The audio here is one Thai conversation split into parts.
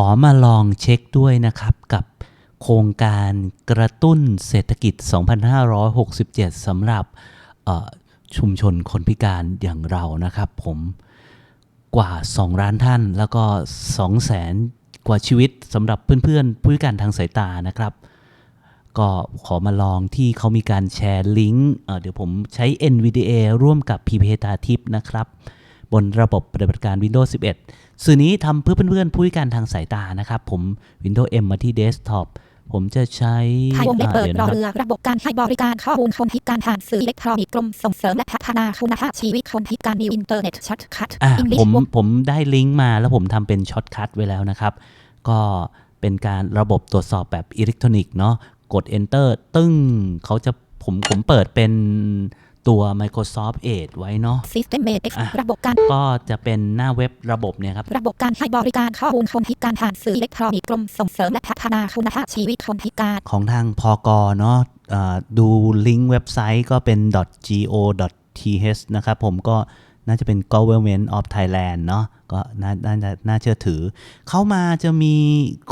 อมาลองเช็คด้วยนะครับกับโครงการกระตุ้นเศรษฐกิจ 2567 สำหรับชุมชนคนพิการอย่างเรานะครับ ผมกว่า 2 ล้านท่านแล้วก็ 2 แสนกว่าชีวิตสำหรับเพื่อนๆ ผู้พิการทางสายตานะครับ ก็ขอมาลองที่เขามีการแชร์ลิงก์เดี๋ยวผมใช้ NVDA ร่วมกับ p p ตาทิปนะครับ บนระบบปฏิบัติการ Windows 11 สื่อนี้ทำเพื่อเพื่อนๆผู้พิการทางสายตานะครับ ผม Windows M มาที่ Desktop ผมจะใช้ไทยวงเล็บอ่าเปิดดี๋ยวรอนะครับเรือระบบการให้บริการข้อมูลคนพิการผ่านสื่ออิเล็กทรอนิกส์กรมส่งเสริมและพัฒนาคุณภาพชีวิตคนพิการนิวอินเทอร์เน็ตช็อตคัทอะอังกฤษผมวงผมได้ลิงก์มาแล้วผมทำเป็นช็อตคัทไว้แล้วนะครับ ก็เป็นการระบบตรวจสอบแบบอิเล็กทรอนิกส์เนาะกด Enter ตึ้งเขาจะผมผมเปิดเป็น ตัว Microsoft Edge ไว้เนาะซิสเต็มเมดอะระบบการก็จะเป็นหน้าเว็บระบบเนี่ยครับ ระบบการให้บริการข้อมูลคนพิการผ่านสื่ออิเล็กทรอนิกส์กรมส่งเสริมและพัฒนาคุณภาพชีวิตคนพิการของทางพอกเนาะอ่าดูลิงก์เว็บไซต์ก็เป็น .go.th นะครับผมก็ น่าจะเป็น government of Thailand เนาะก็น่าน่าจะน่าเชื่อถือ เข้ามาจะมี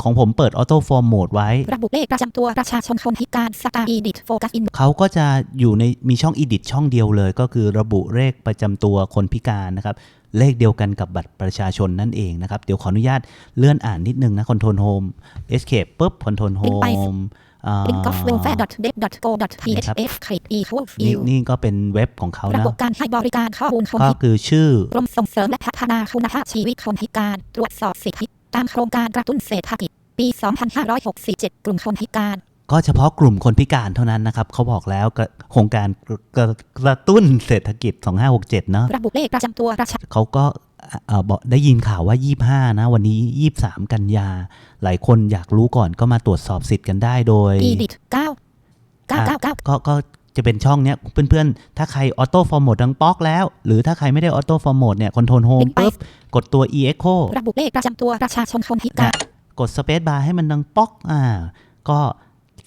ของผมเปิด auto form mode ไว้ ระบุเลขประจำตัวประชาชนคนพิการสตาร์อีดิทโฟกัสอินเขาก็จะอยู่ในมีช่อง edit ช่องเดียวเลย ก็คือระบุเลขประจำตัวคนพิการนะครับ เลขเดียวกันกับบัตรประชาชนนั่นเองนะครับ เดี๋ยวขออนุญาตเลื่อนอ่านนิดนึงนะ control home escape ปุ๊บ control ลิงก์ไป home อ่าลิ งก์กอฟเวลแฟร์ดอทเดดอทโกดอทพีเอชเอฟคลิกอีโคฟินี่วนี่ก็เป็นเว็บของเขาระนะบบการให้บริการข้อมูลคนก็พิคือชื่อกรมส่งเสริมและพัฒนาคุณภาพชีวิตคนพิการ ตรวจสอบสิทธิตามโครงการกระตุ้นเศรษฐกิจปี 2567 กลุ่มคนพิการก็เฉพาะกลุ่มคนพิการเท่านั้นนะครับ เขาบอกแล้วกระโครงการกระกระตุ้นเศรษฐกิจ 2567 เนาะระบุเลขประจำตัวประชาเขาก็เอ่อบอก ได้ยินข่าวว่า 25 นะ วันนี้ 23 กันยา หลายคนอยากรู้ก่อนก็มาตรวจสอบสิทธิ์กันได้โดยอีดิท9 9 9 9ก็ก็จะเป็นช่องเนี้ยเพื่อนๆ ถ้าใครออโต้ฟอร์โมดดังป๊อกแล้ว หรือถ้าใครไม่ได้ออโต้ฟอร์โมดเนี่ยคอนโทรลโฮมลิงก์ไปปุ๊บ กดตัว e echo ระบุเลขประจำตัวประชาชนคนพิการกดสเปซบาร์ให้มันดังป๊อกอ่าก็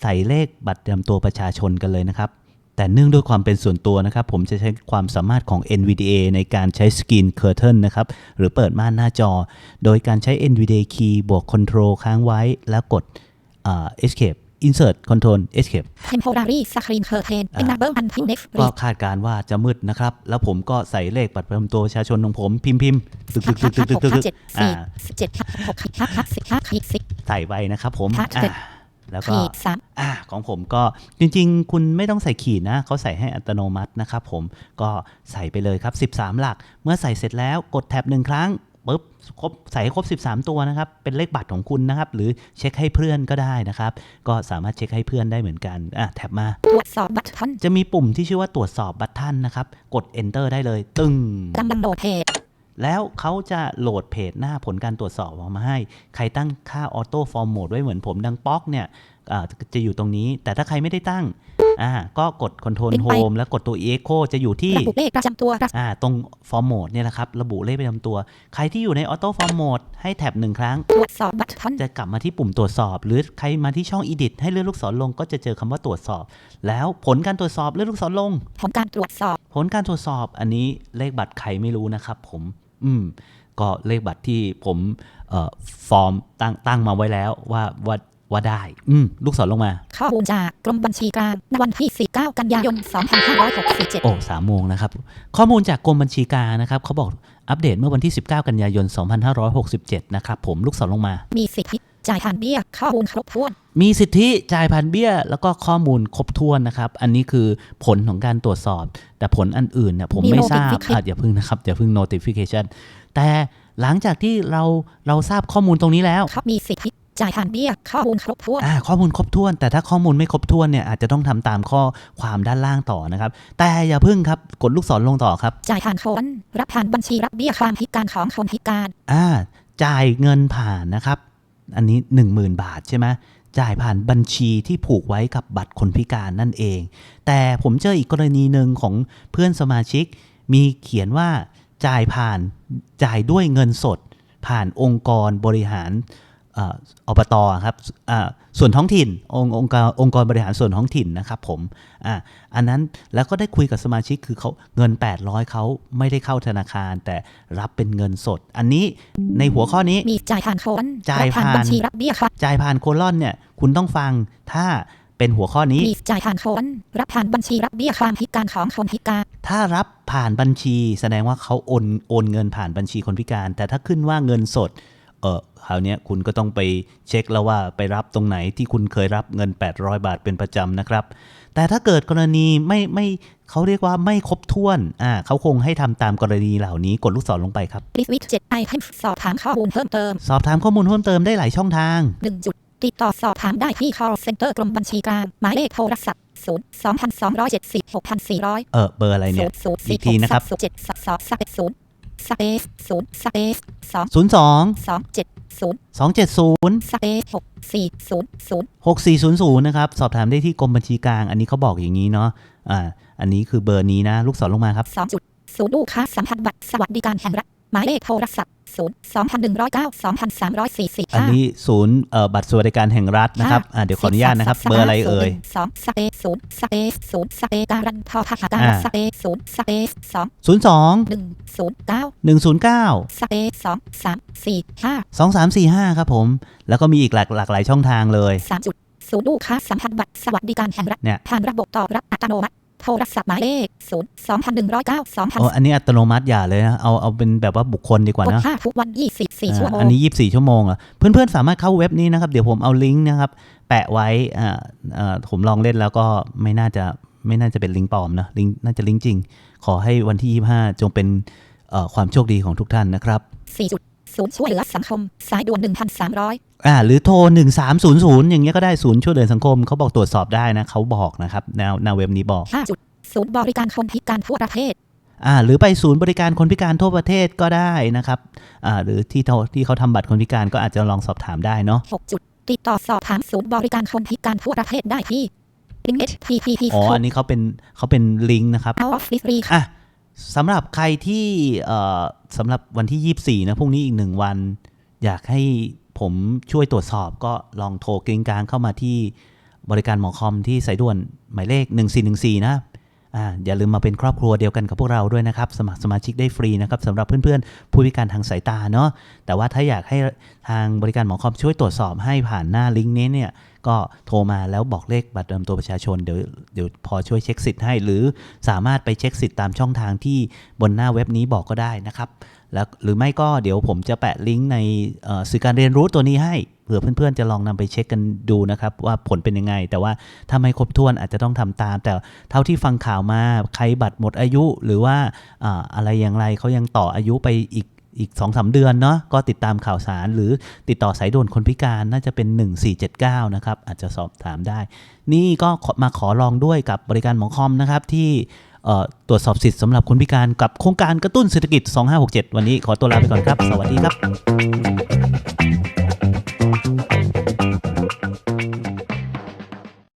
ใส่เลขบัตรประจำตัวประชาชนกันเลยนะครับ แต่เนื่องด้วยความเป็นส่วนตัวนะครับ ผมจะใช้ความสามารถของ NVDA ในการใช้ Screen Curtain นะครับ หรือเปิดม่านหน้าจอ โดยการใช้ NVDA Key บวก Control ค้างไว้แล้วกดอ่า Escape Insert Control Escape temporary screen curtain อ่า enable until next ก็ week คาดการณ์ว่าจะมืดนะครับ แล้วผมก็ใส่เลขบัตรประจำตัวประชาชนของผมพิมพ์พิมพ์ตึกตึกตึกตึกตึกตึกตึกเจ็ดอ่าสี่เจ็ดห้าหกห้าห้าสิบห้าขีดสิบใส่ไว้นะครับผมครับอ่า แล้วก็ขีดสามอ่าของผมก็จริงๆ คุณไม่ต้องใส่ขีดนะเขาใส่ให้อัตโนมัตินะครับผมก็ใส่ไปเลยครับ 13 หลัก เมื่อใส่เสร็จแล้วกดแท็บหนึ่งครั้งปุ๊บครบใส่ให้ครบ 13 ตัวนะครับ เป็นเลขบัตรของคุณนะครับ หรือเช็คให้เพื่อนก็ได้นะครับ ก็สามารถเช็คให้เพื่อนได้เหมือนกันอะแท็บมาตรวจสอบบัตรทันจะมีปุ่มที่ชื่อว่าตรวจสอบบัตรท่านนะครับ กด enter ได้เลย ตึ้งกำลังโหลดเพจ แล้วเขาจะโหลดเพจหน้าผลการตรวจสอบออกมาให้ ใครตั้งค่าออโต้ฟอร์มโหมดไว้เหมือนผมดังป๊อกเนี่ยอ่าจะอยู่ตรงนี้ แต่ถ้าใครไม่ได้ตั้งอ่าก็กด Control ลิงก์ไป Home แล้วกดตัว Echo จะอยู่ที่ระบุเลขประจำตัวประอ่าตรงฟอร์มโหมดเนี่ยแหละครับ ระบุเลขประจำตัว ใครที่อยู่ในออโต้ฟอร์มโหมดให้แท็บหนึ่งครั้ง ตรวจสอบบัตรทันจะกลับมาที่ปุ่มตรวจสอบ หรือใครมาที่ช่อง Edit ให้เลื่อนลูกศรลงก็จะเจอคำว่าตรวจสอบ แล้วผลการตรวจสอบเลื่อนลูกศรลง ผลการตรวจสอบ ผลการตรวจสอบอันนี้เลขบัตรใครไม่รู้นะครับผม อืมก็เลขบัตรที่ผมเอ่อฟอร์มตั้งตั้งมาไว้แล้วว่าว่าว่าได้ อืม ลูกศรลงมา ข้อมูลจากกรมบัญชีกลางในวันที่ 49 กันยายน 2567 โอ้สามโมงนะครับ ข้อมูลจากกรมบัญชีกลางนะครับ เขาบอกอัปเดตเมื่อวันที่ 19 กันยายน 2567 นะครับ ผมลูกศรลงมา มีสิทธิ จ่ายผ่านเบี้ยข้อมูลครบถ้วน มีสิทธิจ่ายผ่านเบี้ย แล้วก็ข้อมูลครบถ้วนนะครับ อันนี้คือผลของการตรวจสอบ แต่ผลอันอื่นเนี่ยผมมีไม่ทราบ notification อะอย่าเพิ่งนะครับอย่าเพิ่ง notification แต่หลังจากที่เราเราทราบข้อมูลตรงนี้แล้วเขามีสิทธิจ่ายผ่านเบี้ยข้อมูลครบถ้วนอ่าข้อมูลครบถ้วน แต่ถ้าข้อมูลไม่ครบถ้วนเนี่ยอาจจะต้องทำตามข้อความด้านล่างต่อนะครับ แต่อย่าเพิ่งครับกดลูกศรลงต่อครับ จ่ายผ่านโคนรับผ่านบัญชีรับเบี้ยความพิการของคนพิการอ่าจ่ายเงินผ่านนะครับ อันนี้ 10,000 บาทใช่ไหมจ่ายผ่านบัญชีที่ผูกไว้กับบัตรคนพิการนั่นเอง แต่ผมเจออีกกรณีหนึ่งของเพื่อนสมาชิก มีเขียนว่าจ่ายผ่านจ่ายด้วยเงินสด ผ่านองค์กรบริหาร อ่ออบตอะครับอ่าส่วนท้องถิ่นองค์องค์การองค์กรบริหารส่วนท้องถิ่นนะครับผมอ่าอันนั้นแล้วก็ได้คุยกับสมาชิกคือเขาเงิน 800เขาไม่ได้เข้าธนาคาร แต่รับเป็นเงินสด อันนี้ในหัวข้อนี้มีจ่ายผ่านโคนจ่ายรับผ่านผ่านบัญชีรับเบี้ยครับจ่ายผ่านโคลอนเนี่ยคุณต้องฟังถ้าเป็นหัวข้อนี้มีจ่ายผ่านโคนรับผ่านบัญชีรับเบี้ยความพิการของคนพิการ ถ้ารับผ่านบัญชีแสดงว่าเขาโอนโอนเงินผ่านบัญชีคนพิการ แต่ถ้าขึ้นว่าเงินสดเออคราวเนี้ยคุณก็ต้องไปเช็คแล้วว่าไปรับตรงไหนที่คุณเคยรับเงิน 800 บาทเป็นประจำนะครับ แต่ถ้าเกิดกรณีไม่ไม่เขาเรียกว่าไม่ครบถ้วนอ่าเขาคงให้ทำตามกรณีเหล่านี้กดลูกศรลงไปครับดิสวิตเจ็ดไอเทมสอบถามข้อมูลเพิ่มเติม สอบถามข้อมูลเพิ่มเติมได้หลายช่องทาง1จุดติดต่อสอบถามได้ที่ call center กรมบัญชีกลางหมายเลขโทรศัพท์0 2,270 6,400เออเบอร์อะไรเนี่ยศูนย์อีกทีนะครับศูนย์เจ็ดสองสเปซศูนย์ สเปซศูนย์สเปซสอง02สองเจ็ดศูนย์270สเปซหกสี่ศูนย์ศูนย์6400นะครับสอบถามได้ที่กรมบัญชีกลาง อันนี้เขาบอกอย่างนี้เนาะอ่าอันนี้คือเบอร์นี้นะ ลูกศรลงมาครับสองจุดศูนย์ลูกค้าสัมพันธ์บัตรสวัสดิการแห่งรัฐหมายเลขโทรศัพท์ ศูนย์สองพันหนึ่งร้อยเก้าสองพันสามร้อยสี่สิบอันห้านี้ศูนย์เอ่อบัตรสวัสดิการแห่งรัฐนะครับอ่าเดี๋ยวขออนุญาตนะครับ เบอร์อะไรเอ่ยสองสเปซศูนย์สเปซศูนย์สเปซการันทอทหารการอ่าสเปซศูนย์สเปซสอง02หนึ่งศูนย์เก้า109สเปซสองสามสี่ห้า2345ครับผม แล้วก็มีอีกหลากหลากหลายช่องทางเลยสามจุดศูนย์ลูกค้าสัมพันธ์บัตรสวัสดิการแห่งรัฐเนี่ยผ่านระบบตอบรับอัตโนมัติ โทรศัพท์หมายเลขศูนย์สองพันหนึ่งร้อยเก้าสองพันโอ้อันนี้อัตโนมัติอย่าเลยนะ เอาเอาเป็นแบบว่าบุคคลดีกว่ากดนะห้าทุกวันยี่สิบสี่ชั่วโมอ่างอันนี้24ชั่วโมงเหรอะเพื่อนๆ สามารถเข้าเว็บนี้นะครับ เดี๋ยวผมเอาลิงก์นะครับ แปะไว้อ่าอ่าผมลองเล่นแล้วก็ไม่น่าจะไม่น่าจะเป็นลิงก์ปลอมนะลิงก์น่าจะลิงก์จริง ขอให้วันที่25จงเป็นเอ่อความโชคดีของทุกท่านนะครับสี่จุดศูนย์ช่วยเหลือสังคม สายด่วนหนึ่งพันสามร้อย อ่าหรือโทร 1300 อย่างเงี้ยก็ได้ศูนย์ช่วยเหลือสังคมเขาบอกตรวจสอบได้นะเขาบอกนะครับแนวแนวเว็บนี้บอกห้าจุดศูนย์บริการคนพิการทั่วประเทศอ่าหรือไปศูนย์บริการคนพิการทั่วประเทศก็ได้นะครับอ่าหรือที่เขาที่เขาทำบัตรคนพิการก็อาจจะลองสอบถามได้เนาะหกจุดติดต่อสอบถามศูนย์บริการคนพิการทั่วประเทศได้ที่ http อ๋ออันนี้เขาเป็นเขาเป็นลิงก์นะครับ out of f r e e อะสำหรับใครที่เอ่อสำหรับวันที่ 24 นะพรุ่งนี้อีกหนึ่งวัน อยากให้ ผมช่วยตรวจสอบก็ลองโทรกริ้งกลางเข้ามาที่บริการหมอคอมที่สายด่วนหมายเลข 1414 นะอ่าอย่าลืมมาเป็นครอบครัวเดียวกันกับพวกเราด้วยนะครับ สมัครสมาชิกได้ฟรีนะครับสำหรับเพื่อนๆ ผู้พิการทางสายตาเนาะแต่ว่าถ้าอยากให้ทางบริการหมอคอมช่วยตรวจสอบให้ผ่านหน้าลิงก์นี้เนี่ยก็โทรมาแล้วบอกเลขบัตรประจำตัวประชาชนเดี๋ยวเดี๋ยวพอช่วยเช็คสิทธิ์ให้ หรือสามารถไปเช็คสิทธิ์ตามช่องทางที่บนหน้าเว็บนี้บอกก็ได้นะครับ แล้วหรือไม่ก็เดี๋ยวผมจะแปะลิงก์ในสื่อการเรียนรู้ตัวนี้ให้เผื่อเพื่อนๆจะลองนำไปเช็คกันดูนะครับ ว่าผลเป็นยังไง แต่ว่าถ้าไม่ครบถ้วนอาจจะต้องทำตาม แต่เท่าที่ฟังข่าวมาใครบัตรหมดอายุ หรือว่าอะไรอย่างไรเขายังต่ออายุไปอีกอีก2อสเดือนเนาะก็ติดตามข่าวสารหรือติดต่อสายด่วนคนพิการน่าจะเป็น 1479 นะครับ อาจจะสอบถามได้ นี่ก็มาขอลองด้วยกับบริการหมอคอมนะครับที่ ตรวจสอบสิทธิ์สำหรับคนพิการกับโครงการกระตุ้นเศรษฐกิจ 2567 วันนี้ขอตัวลาไปก่อนครับ สวัสดีครับ